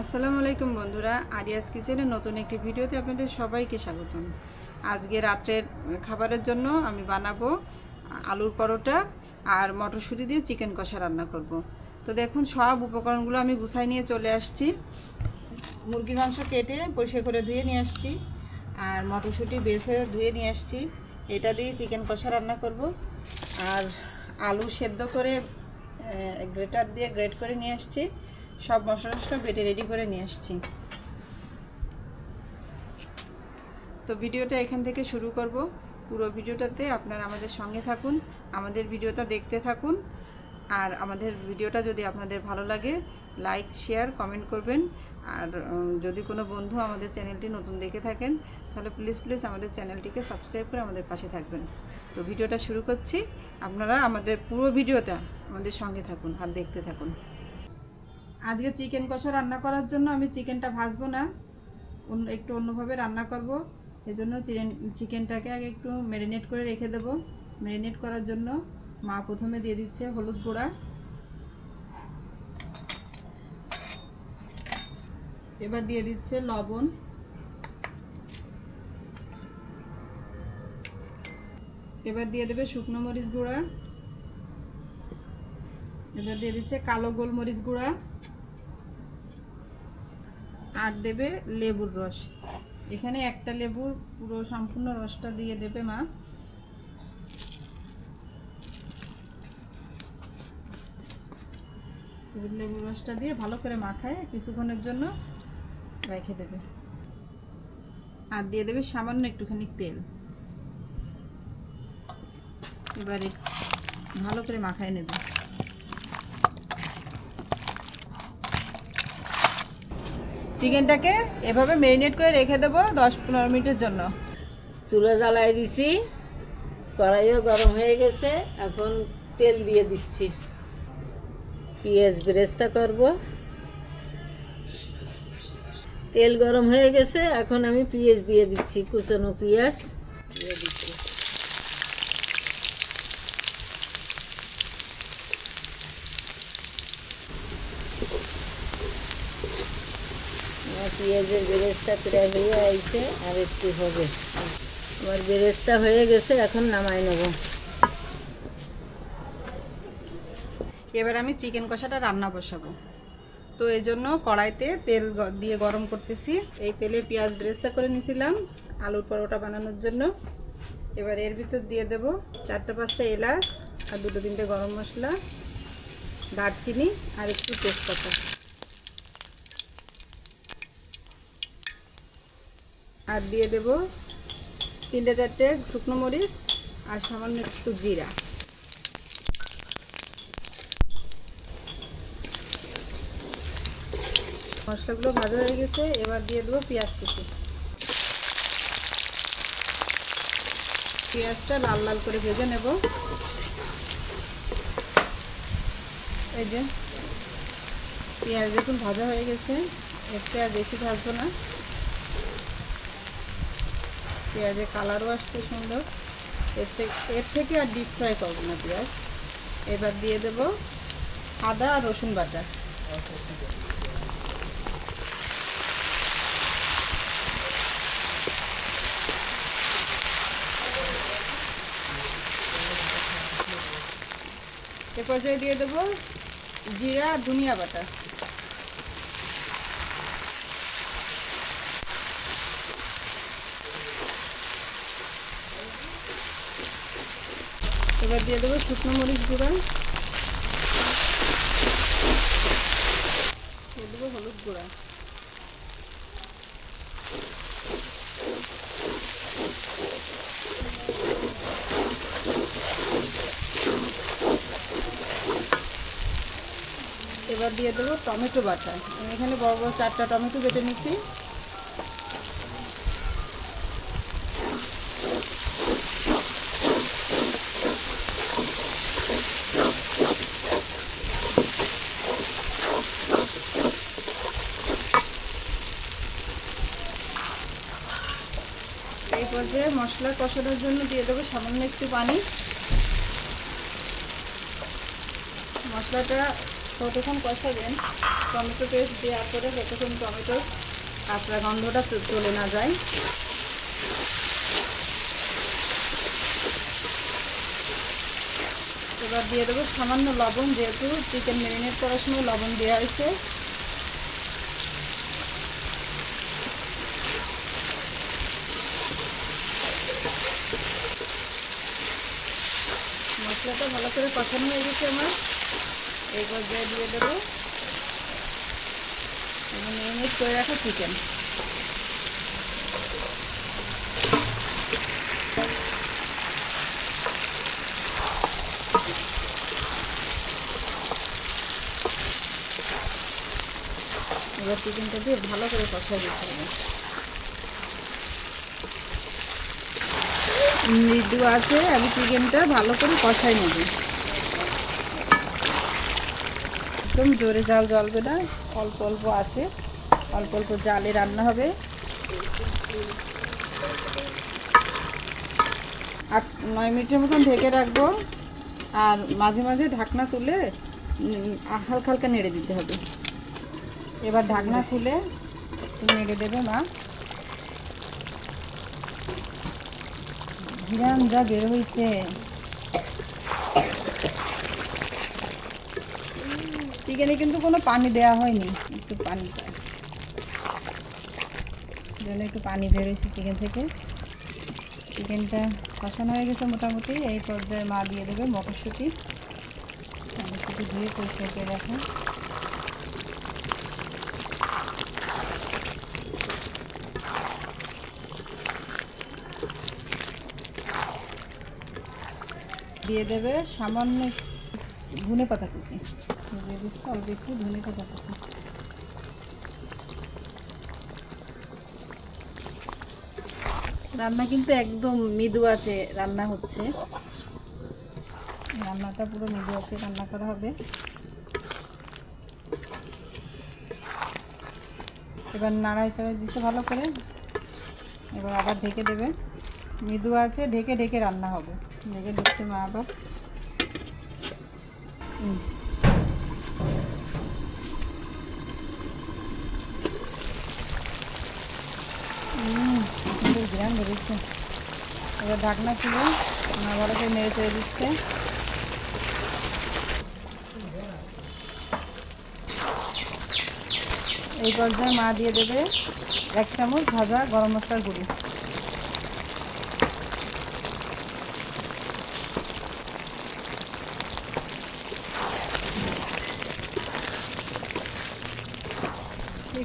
আসসালামু আলাইকুম বন্ধুরা আরিয়াস কিচেনের নতুন একটি ভিডিওতে আপনাদের সবাইকে স্বাগতম। আজকে রাত্রের খাবারের জন্য আমি বানাবো আলুর পরোটা আর মটরশুঁটি দিয়ে চিকেন কষা রান্না করব। তো দেখুন, সব উপকরণগুলো আমি গুছাই নিয়ে চলে আসছি। মুরগির মাংস কেটে পরিষ্কার করে ধুয়ে নিয়ে আসছি আর মটরশুঁটি বেছে ধুয়ে নিয়ে আসছি। এটা দিয়ে চিকেন কষা রান্না করব। আর আলু সেদ্ধ করে গ্রেটার দিয়ে গ্রেট করে নিয়ে আসছি। সব মশলা টশলা বেটে রেডি করে নিয়ে আসছি। তো ভিডিওটা এখান থেকে শুরু করব। পুরো ভিডিওটাতে আপনারা আমাদের সঙ্গে থাকুন, আমাদের ভিডিওটা দেখতে থাকুন, আর আমাদের ভিডিওটা যদি আপনাদের ভালো লাগে লাইক শেয়ার কমেন্ট করবেন। আর যদি কোনো বন্ধু আমাদের চ্যানেলটি নতুন দেখে থাকেন, তাহলে প্লিজ প্লিজ আমাদের চ্যানেলটিকে সাবস্ক্রাইব করে আমাদের পাশে থাকবেন। তো ভিডিওটা শুরু করছি। আপনারা আমাদের পুরো ভিডিওটা আমাদের সঙ্গে থাকুন, আর দেখতে থাকুন। আজকে চিকেন কষা রান্না করার জন্য আমি চিকেনটা ভাজবো না। অন্য একটু অন্যভাবে রান্না করব। এজন্য চিকেন চিকেনটাকে আগে একটু ম্যারিনেট করে রেখে দেব। ম্যারিনেট করার জন্য মা প্রথমে দিয়ে দিচ্ছে হলুদ গুঁড়া। এবার দিয়ে দিচ্ছে লবণ। এবার দিয়ে দেবে শুকনো মরিচ গুঁড়া। এবার দিয়ে দিচ্ছে কালো গোলমরিচ গুঁড়া। আর দেবে লেবুর রস। এখানে একটা লেবুর পুরো সম্পূর্ণ রসটা দিয়ে দেবে মা। লেবুর রসটা দিয়ে ভালো করে মাখায় কিছুক্ষণের জন্য রেখে দেবে। আর দিয়ে দেবে সামান্য একটুখানি তেল। এবারে ভালো করে মাখায় নেবে। চিকেনটাকে এভাবে ম্যারিনেট করে রেখে দেবো দশ পনেরো মিনিটের জন্য। চুলা জ্বালাই দিছি, কড়াইও গরম হয়ে গেছে, এখন তেল দিয়ে দিচ্ছি। পেঁয়াজ বেরেস্তা করব। তেল গরম হয়ে গেছে, এখন আমি পেঁয়াজ দিয়ে দিচ্ছি, কুচানো পেঁয়াজ। দিয়ে দিচ্ছি আমার পেঁয়াজের বেরেস্তা প্রায় হয়ে আইছে, আর একটু হবে। আমার বেরেস্তা হয়ে গেছে, এখন নামাই নেব। এবার আমি চিকেন কষাটা রান্না বসাবো। তো এই জন্য কড়াইতে তেল দিয়ে গরম করতেছি। এই তেলে পেঁয়াজ বেরেস্তা করে নিয়েছিলাম আলুর পরোটা বানানোর জন্য। এবার এর ভিতর দিয়ে দেব চারটা পাঁচটা এলাচ, আর দুটো তিনটে গরম মশলা, দারচিনি, আর একটু তেজপাতা। আর দিয়ে দেব তিনটে চারটে শুকনো মরিচ আর সামান্য একটু জিরা। মশলাগুলো ভাজা হয়ে গেছে, এবার দিয়ে দেবো পেঁয়াজ কুচি। পেঁয়াজটা লাল লাল করে ভেজে নেব। এই যে, পেঁয়াজ দেখুন ভাজা হয়ে গেছে, এর আর বেশি ভাজবো না। পেঁয়াজের কালারও আসছে সুন্দর। এর থেকে এর থেকে আর ডিপ ফ্রাই করব না পেঁয়াজ। এবার দিয়ে দেব আদা আর রসুন বাটা। এ পর্যায়ে দিয়ে দেবো জিরা ধনিয়া বাটা। এবার দিয়ে দেবো শুকনো মরিচ গুঁড়া। দিয়ে দেবো হলুদ গুঁড়া। এবার দিয়ে দেবো টমেটো বাটা। আমি এখানে বড় বড় চারটা টমেটো বেটে নিচ্ছি। পর্যায়ে মশলা কষানোর জন্য দিয়ে দেবো সামান্য একটু পানি। মশলাটা কতক্ষণ কষাবেন। টমেটো পেস্ট দেওয়ার পরে যতক্ষণ টমেটো কাঁচা গন্ধটা চলে না যায়। এবার দিয়ে দেবো সামান্য লবণ, যেহেতু চিকেন ম্যারিনেট করার সময় লবণ দেওয়া হয়েছে। মশলাটা ভালো করে কষানো হয়ে গেছে আমার। এই পর্যায়ে দিয়ে দেবো এবং ম্যারিনেট করে রাখা চিকেন এবার চিকেনটা দিয়ে ভালো করে কষা দিতে হবে। মৃদু আছে, আমি চিকেনটা ভালো করে কষাই নেব। একদম জোরে জাল জ্বলবে না, অল্প অল্প আছে, অল্প অল্প জালে রান্না হবে। আট, নয় মিনিটের মতন ঢেকে রাখব, আর মাঝে মাঝে ঢাকনা তুলে হালকা হালকা নেড়ে দিতে হবে। এবার ঢাকনা খুলে নেড়ে দেবে মা। ঘিরান যা বের হয়েছে চিকেনে কিন্তু কোনো পানি দেওয়া হয়নি, একটু পানি জন্য একটু পানি বের হয়েছে চিকেন থেকে। চিকেনটা কষানো হয়ে গেছে মোটামুটি, এই পর্যায়ে মা দিয়ে দেবে মটরশুঁটি। মটরশুঁটি ধুয়ে পরিষ্কার করে রাখো দিয়ে দেবে সামান্য ধনে পাতা কুচি। দিয়ে দিচ্ছে অল্প একটু ধনে পাতা কুচি। রান্না কিন্তু একদম মৃদু আছে রান্না হচ্ছে। রান্নাটা পুরো মৃদু আছে রান্না করা হবে। এবার নাড়াই চড়াই দিচ্ছে ভালো করে। এবার আবার ঢেকে দেবে। মৃদু আছে ঢেকে ঢেকে রান্না হবে। ঢেকে দিচ্ছে মা আবার। হুম, সুন্দর এবার ঢাকনা ছিল মা ভালো করে নেড়ে চেড়ে দিচ্ছে এই পর্যায়ে মা দিয়ে দেবে এক চামচ ভাজা গরম মশলার গুঁড়ি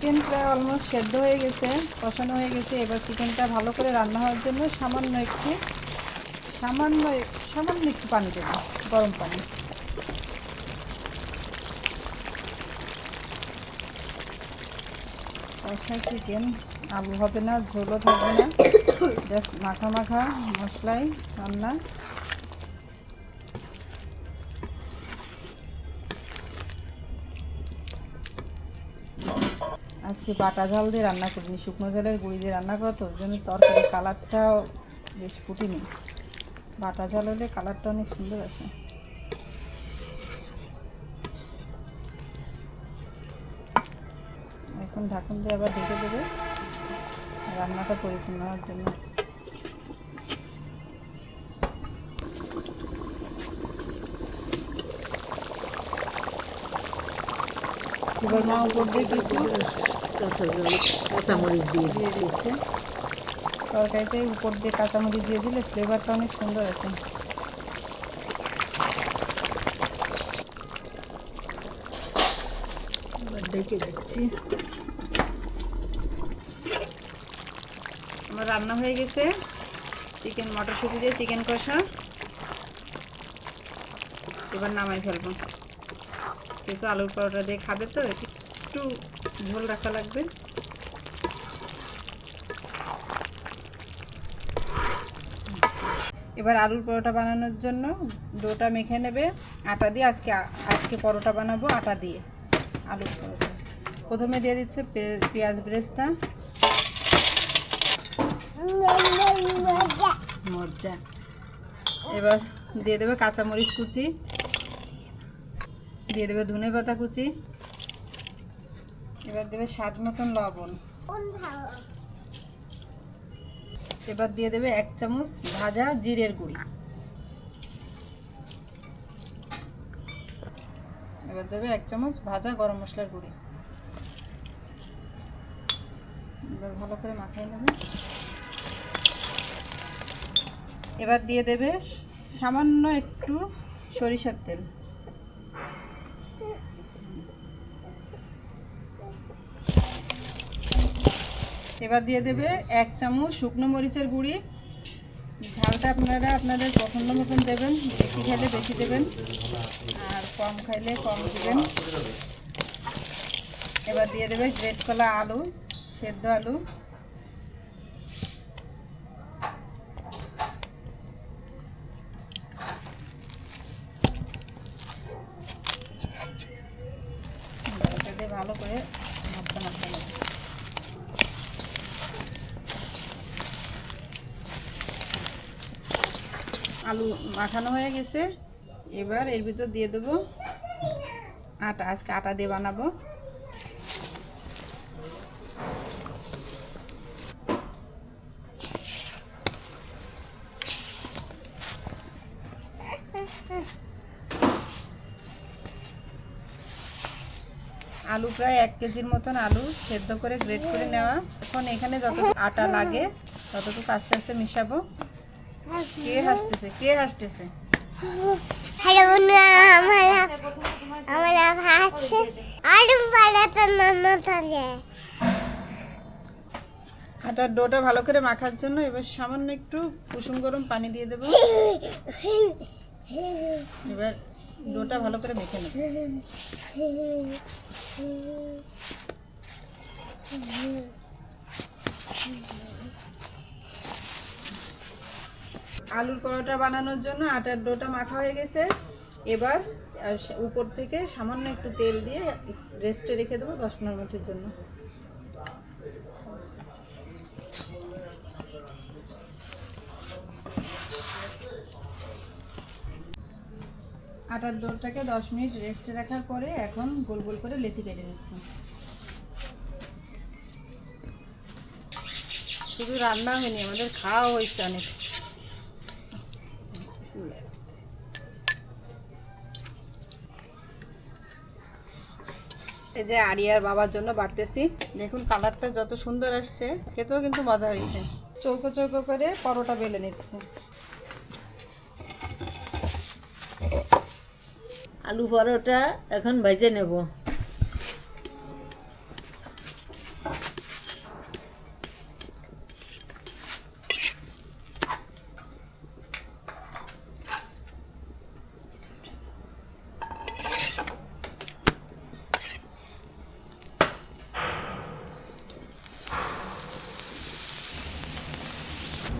চিকেন প্রায় অলমোস্ট সেদ্ধ হয়ে গেছে, কষানো হয়ে গেছে। এবার চিকেনটা ভালো করে রান্না হওয়ার জন্য সামান্য একটু, সামান্য সামান্য একটু পানি দেবো, গরম পানি। কষা চিকেন, আলু হবে না, ঝোলও থাকবে না। জাস্ট মাখা মাখা মশলাই রান্না। আজকে বাটা ঝাল দিয়ে রান্না করিনি শুকনো ঝালের গুঁড়ি দিয়ে রান্না করো তো, ওই জন্য তরকারি কালারটাও বেশ ফুটিনি। বাটা ঝাল হলে কালারটা অনেক সুন্দর আসে। এখন ঢাকন দিয়ে আবার ঢেকে দেবে, রান্নাটা পরিপূর্ণ হওয়ার জন্য। মা উপর দিয়ে কিছু কাঁচা কাঁচামরিচ দিয়ে দিয়ে দিচ্ছি। তরকারিতে উপর দিয়ে কাঁচামরিচ দিয়ে দিলে ফ্লেভারটা অনেক সুন্দর আছে ডেকে দিচ্ছি। আমার রান্না হয়ে গেছে। চিকেন মটরশুঁটি দিয়ে চিকেন কষা। এবার নামাই ফেলব। কিন্তু আলুর পরোটা দিয়ে খাবে তো একটু ঝোল রাখা লাগবে। এবার আলুর পরোটা বানানোর জন্য ডোটা মেখে নেবে। আটা দিয়ে আজকে আজকে পরোটা বানাবো আটা দিয়ে, আলুর পরোটা। প্রথমে দিয়ে দিচ্ছে পেঁয়াজ ব্রেস্তা। মজা এবার দিয়ে দেবে কাঁচামরিচ কুচি। দিয়ে দেবে ধনে পাতা কুচি। এবার দেবে স্বাদ মতন লবণ। এবার দিয়ে দেবে এক চামচ ভাজা জিরের গুঁড়ি। এবার দেবে এক চামচ ভাজা গরম মশলার গুঁড়ি। এবার ভালো করে মাখিয়ে নেবে। এবার দিয়ে দেবে সামান্য একটু সরিষার তেল। এবার দিয়ে দেবে এক চামচ শুকনো মরিচের গুঁড়ি। ঝালটা আপনারা আপনাদের পছন্দ মতন দেবেন, বেশি খাইলে বেশি দেবেন, আর কম খাইলে কম দেবেন। এবার দিয়ে দেবে গ্রেট কলা আলু, সেদ্ধ আলু এটা দিয়ে ভালো করে ভাতটা মাখতে নেবে আলু মাখানো হয়ে গেছে। এবার এর ভিতর দিয়ে দেবো আটা। আজকে আটা দিয়ে বানাবো। আলু প্রায় এক কেজির মতন আলু সেদ্ধ করে গ্রেট করে নেওয়া। এখন এখানে যত আটা লাগে, ততটুকু আস্তে আস্তে মিশাবো। কে হাসতেছে? কে হাসতেছে? হ্যালো বন্ধুরা আমার পালাতে নানা আটার ডোটা ভালো করে মাখার জন্য এবার সামান্য একটু কুসুম গরম পানি দিয়ে দেবো। এবার ডোটা ভালো করে মেখে নেব। আলুর পরোটা বানানোর জন্য আটার ডোটা মাখা হয়ে গেছে। এবার উপর থেকে সামান্য একটু তেল দিয়ে রেস্টে রেখে দেবো দশ পনেরো মিনিটের জন্য। আটার ডোরটাকে দশ মিনিট রেস্টে রাখার পরে এখন গোল গোল করে লেচি কেটে নিচ্ছি। শুধু রান্না হয়নি, আমাদের খাওয়া হয়েছে অনেক। বিসমিল্লাহ। এই যে আরিয়ার বাবার জন্য বাড়তেছি দেখুন কালারটা যত সুন্দর আসছে, খেতেও কিন্তু মজা হয়েছে। চৌকো চৌকো করে পরোটা বেলে নিচ্ছে। আলু পরোটা এখন ভেজে নেব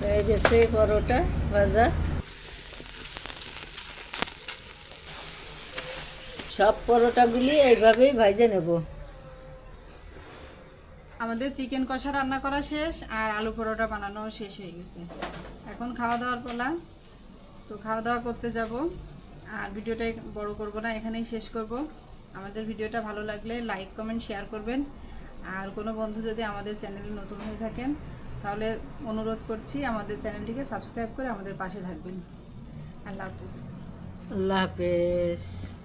হয়ে গেছে পরোটা, ভাজা। সব পরোটাগুলি এইভাবেই ভাজে নেব। আমাদের চিকেন কষা রান্না করা শেষ আর আলু পরোটা বানানো শেষ হয়ে গেছে। এখন খাওয়া দাওয়ার পালা। তো খাওয়া দাওয়া করতে যাব। আর ভিডিওটা বড় করব না, এখানেই শেষ করব। আমাদের ভিডিওটা ভালো লাগলে লাইক, কমেন্ট, শেয়ার করবেন। আর কোনো বন্ধু যদি আমাদের চ্যানেলে নতুন হয়ে থাকেন তাহলে অনুরোধ করছি আমাদের চ্যানেলটিকে সাবস্ক্রাইব করে আমাদের পাশে থাকবেন। আল্লাহ হাফেজ। আল্লাহ হাফেজ।